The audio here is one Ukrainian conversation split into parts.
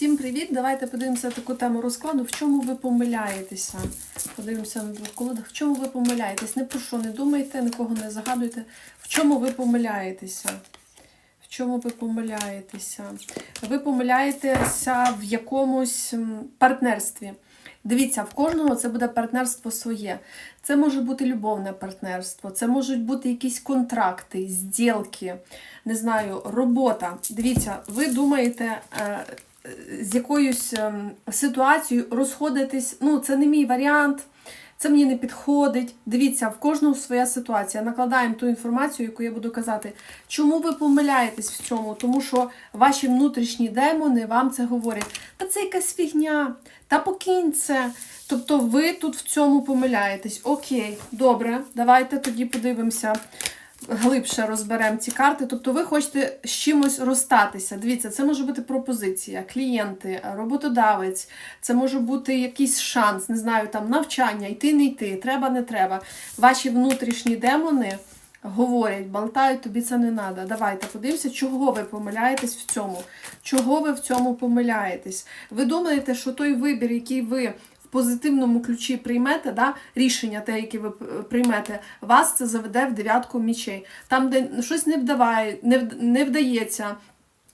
Всім привіт! Давайте подивимося таку тему розкладу. В чому ви помиляєтеся? Подивимося на двох колодах. В чому ви помиляєтесь? Не про що не думайте, нікого не загадуйте. В чому ви помиляєтеся? В чому ви помиляєтеся? Ви помиляєтеся в якомусь партнерстві. Дивіться, в кожного це буде партнерство своє. Це може бути любовне партнерство, це можуть бути якісь контракти, зділки, не знаю, робота. Дивіться, ви думаєте. З якоюсь ем, ситуацією розходитись, ну, це не мій варіант, це мені не підходить. Дивіться, в кожного своя ситуація. Накладаємо ту інформацію, яку я буду казати. Чому ви помиляєтесь в цьому? Тому що ваші внутрішні демони вам це говорять. Та це якась фігня, та покинь це. Тобто ви тут в цьому помиляєтесь. Окей, добре, давайте тоді подивимося глибше розберемо ці карти. Тобто ви хочете з чимось розстатися. Дивіться, це може бути пропозиція, клієнти, роботодавець, це може бути якийсь шанс, не знаю, там навчання, йти, не йти, треба, не треба. Ваші внутрішні демони. Говорять, болтають, тобі це не треба. Давайте подивимося, чого ви помиляєтесь в цьому. Чого ви в цьому помиляєтесь? Ви думаєте, що той вибір, який ви позитивному ключі приймете, да, рішення, те, яке ви приймете, вас це заведе в дев'ятку мічей. Там, де щось не вдаває, не, не вдається.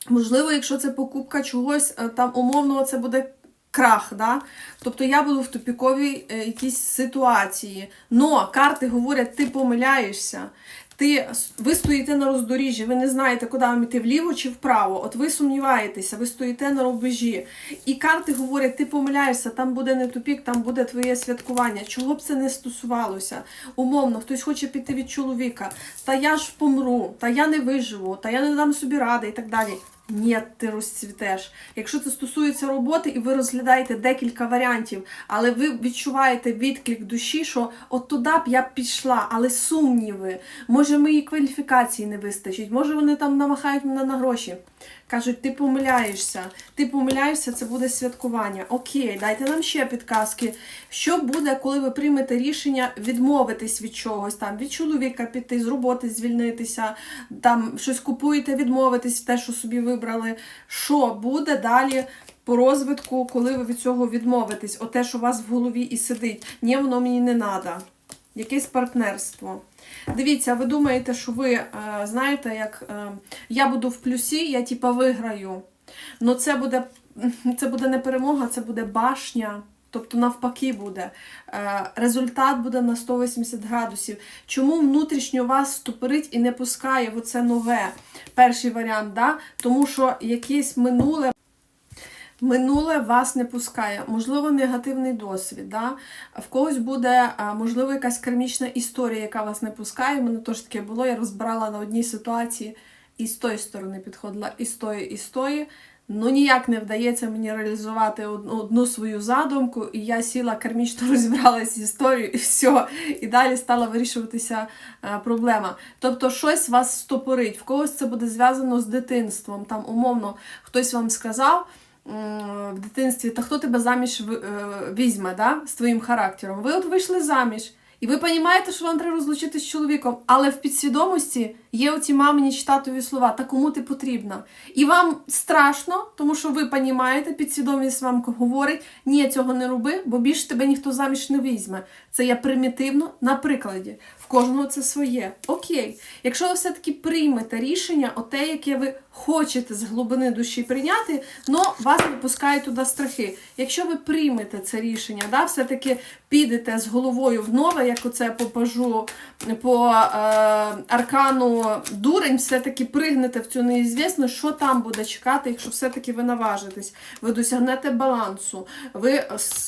Можливо, якщо це покупка чогось, е, там умовно це буде крах. Да? Тобто я буду в тупіковій е, якійсь ситуації. Но карти говорять, ти помиляєшся. Ти, ви стоїте на роздоріжжі, ви не знаєте, куди вам іти вліво чи вправо. От ви сумніваєтеся, ви стоїте на рубежі. І карти говорять, ти помиляєшся, там буде не тупік, там буде твоє святкування. Чого б це не стосувалося? Умовно, хтось хоче піти від чоловіка, та я ж помру, та я не виживу, та я не дам собі ради і так далі. Ні, ти розцвітеш. Якщо це стосується роботи, і ви розглядаєте декілька варіантів, але ви відчуваєте відклик душі, що от туди б я пішла, але сумніви. Може, моїй кваліфікації не вистачить, може вони там намахають мене на гроші. Кажуть, ти помиляєшся, ти помиляєшся, це буде святкування. Окей, дайте нам ще підказки. Що буде, коли ви приймете рішення відмовитись від чогось, там від чоловіка піти, з роботи звільнитися, там щось купуєте, відмовитись, те, що собі вибрали. Що буде далі? По розвитку, коли ви від цього відмовитесь, оте, що у вас в голові і сидить, ні, воно мені не треба. Якесь партнерство. Дивіться, ви думаєте, що ви е, знаєте, як е, я буду в плюсі, я типа виграю. Ну це буде, це буде не перемога, це буде башня. Тобто навпаки буде. Е, результат буде на 180 градусів. Чому внутрішньо вас ступорить і не пускає оце нове? Перший варіант, да? тому що якесь минуле. Минуле вас не пускає, можливо, негативний досвід. Да? В когось буде, можливо, якась кармічна історія, яка вас не пускає. Мене теж таке було, я розбирала на одній ситуації і з тої сторони підходила, і з тої, і з тої. Ну, ніяк не вдається мені реалізувати одну, свою задумку, і я сіла кармічно розібралася з історією, і все. І далі стала вирішуватися е, проблема. Тобто, щось вас стопорить. В когось це буде зв'язано з дитинством. Там, умовно, хтось вам сказав в дитинстві, та хто тебе заміж е, візьме да, з твоїм характером. Ви от вийшли заміж. І ви розумієте, що вам треба розлучитися з чоловіком, але в підсвідомості є оці мамині чи татові слова, та кому ти потрібна. І вам страшно, тому що ви розумієте, підсвідомість вам говорить, ні, цього не роби, бо більше тебе ніхто заміж не візьме. Це я примітивно на прикладі. В кожного це своє. Окей. Якщо ви все-таки приймете рішення, оте, яке ви хочете з глибини душі прийняти, но вас не пускають туди страхи. Якщо ви приймете це рішення, да, все-таки підете з головою в нове, як оце по пажу, по е, аркану дурень, все-таки пригнете в цю неізвісну, що там буде чекати, якщо все-таки ви наважитесь, ви досягнете балансу, ви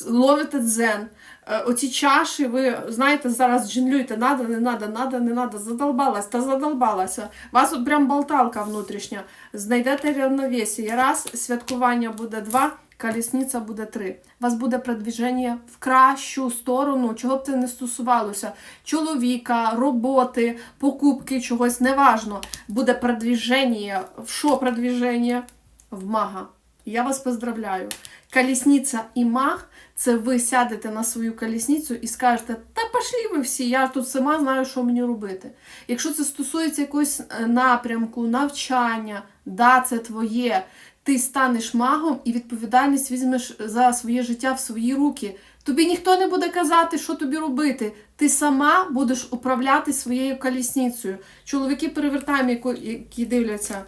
ловите дзен. Е, Оці чаші, ви знаєте, зараз джинлюєте, надо, не надо, надо, не надо, задолбалась, та задолбалася. Вас прям болталка внутрішня. Знайдете рівновесія. Раз, святкування буде два, колісниця буде три. У вас буде продвіження в кращу сторону, чого б це не стосувалося. Чоловіка, роботи, покупки, чогось, неважно. Буде продвіження. В що продвіження? В мага. Я вас поздравляю. Колісниця і маг це ви сядете на свою колісницю і скажете, та пошлі ви всі, я тут сама знаю, що мені робити. Якщо це стосується якогось е, напрямку, навчання, да, це твоє. Ти станеш магом і відповідальність візьмеш за своє життя в свої руки. Тобі ніхто не буде казати, що тобі робити. Ти сама будеш управляти своєю колісницею. Чоловіки перевертаємо, які дивляться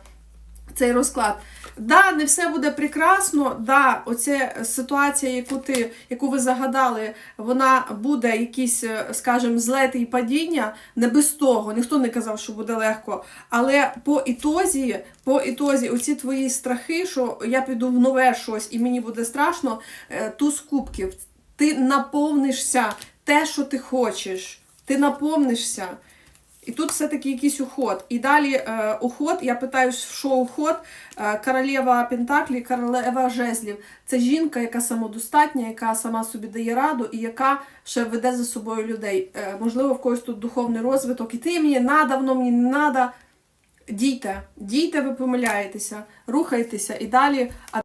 цей розклад. Да, не все буде прекрасно. Да, оця ситуація, яку ти, яку ви загадали, вона буде якісь, е, скажімо, злети і падіння. Не без того. Ніхто не казав, що буде легко. Але по ітозі, по ітозі, оці твої страхи, що я піду в нове щось і мені буде страшно, е, туз кубків. Ти наповнишся те, що ти хочеш. Ти наповнишся. І тут все-таки якийсь уход. І далі е, уход, я питаю, що уход, е, королева Пентаклі, королева жезлів. Це жінка, яка самодостатня, яка сама собі дає раду і яка ще веде за собою людей. Е, можливо, в когось тут духовний розвиток. І ти мені надо, воно мені не надо. Дійте, дійте, ви помиляєтеся, рухайтеся і далі. А-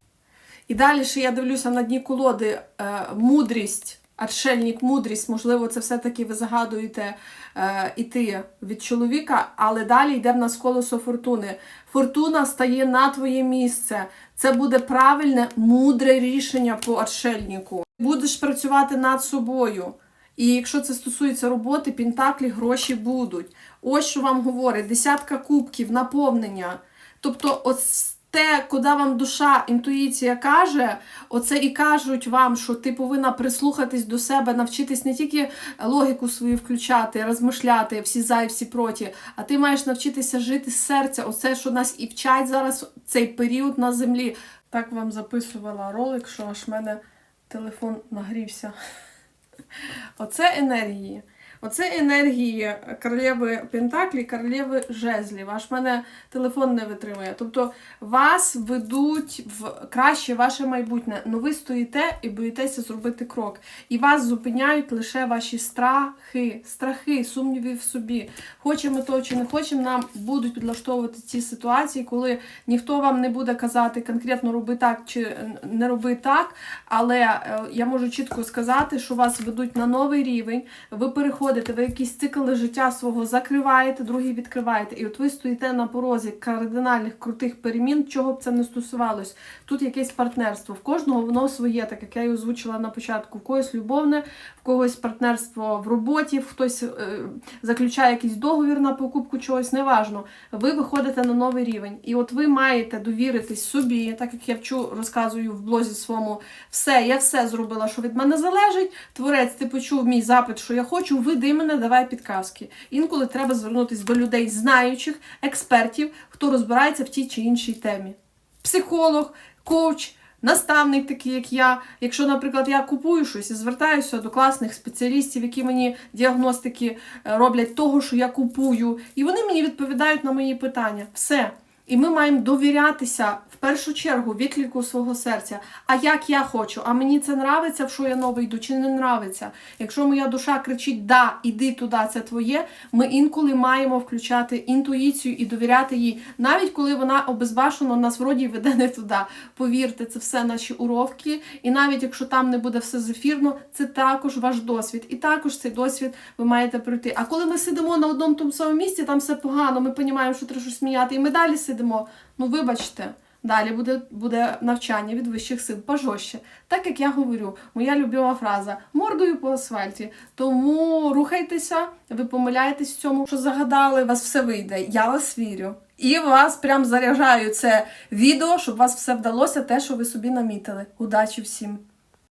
І далі ще я дивлюся на дні колоди е, мудрість. Отшельник, мудрість, можливо, це все-таки ви загадуєте е, іти від чоловіка, але далі йде в нас колесо фортуни. Фортуна стає на твоє місце. Це буде правильне, мудре рішення по отшельнику. Будеш працювати над собою. І якщо це стосується роботи, пентаклі гроші будуть. Ось що вам говорить: десятка кубків, наповнення. Тобто, ось те, куди вам душа, інтуїція каже, оце і кажуть вам, що ти повинна прислухатись до себе, навчитись не тільки логіку свою включати, розмишляти, всі за і всі проти, а ти маєш навчитися жити з серця. Оце, що нас і вчать зараз цей період на землі. Так вам записувала ролик, що аж в мене телефон нагрівся. Оце енергії. Оце енергії королеви Пентаклі, королеви жезлів. Аж мене телефон не витримує. Тобто вас ведуть в краще ваше майбутнє. Ну ви стоїте і боїтеся зробити крок. І вас зупиняють лише ваші страхи, страхи, сумніви в собі. Хочемо то чи не хочемо, нам будуть підлаштовувати ці ситуації, коли ніхто вам не буде казати конкретно роби так чи не роби так. Але е, я можу чітко сказати, що вас ведуть на новий рівень. Ви переходите, ви якісь цикли життя свого закриваєте, другий відкриваєте. І от ви стоїте на порозі кардинальних крутих перемін, чого б це не стосувалось. Тут якесь партнерство. В кожного воно своє, так як я і озвучила на початку. В когось любовне, в когось партнерство в роботі, хтось е, заключає якийсь договір на покупку чогось, неважно. Ви виходите на новий рівень. І от ви маєте довіритись собі, так як я вчу, розказую в блозі своєму, все, я все зробила, що від мене залежить. Творець, ти почув мій запит, що я хочу, веди мене, давай підказки. Інколи треба звернутися до людей, знаючих, експертів, хто розбирається в тій чи іншій темі. Психолог, коуч. Наставник, такий як я. Якщо, наприклад, я купую щось і звертаюся до класних спеціалістів, які мені діагностики е, роблять того, що я купую, і вони мені відповідають на мої питання. Все. І ми маємо довірятися в першу чергу відклику свого серця. А як я хочу? А мені це нравиться, в що я нове йду, чи не нравиться? Якщо моя душа кричить Да, іди туди, це твоє. Ми інколи маємо включати інтуїцію і довіряти їй, навіть коли вона обезбашено нас вроді веде не туди. Повірте, це все наші уроки. І навіть якщо там не буде все зефірно, це також ваш досвід. І також цей досвід ви маєте пройти. А коли ми сидимо на одному тому самому місці, там все погано, ми розуміємо, що треба щось міняти, і ми далі сидимо. Ну, вибачте. Далі буде, буде навчання від вищих сил пожорстче. Так як я говорю, моя любима фраза мордою по асфальті. Тому рухайтеся, ви помиляєтесь в цьому, що загадали, у вас все вийде. Я вас вірю. І вас прям заряджаю це відео, щоб у вас все вдалося, те, що ви собі намітили. Удачі всім!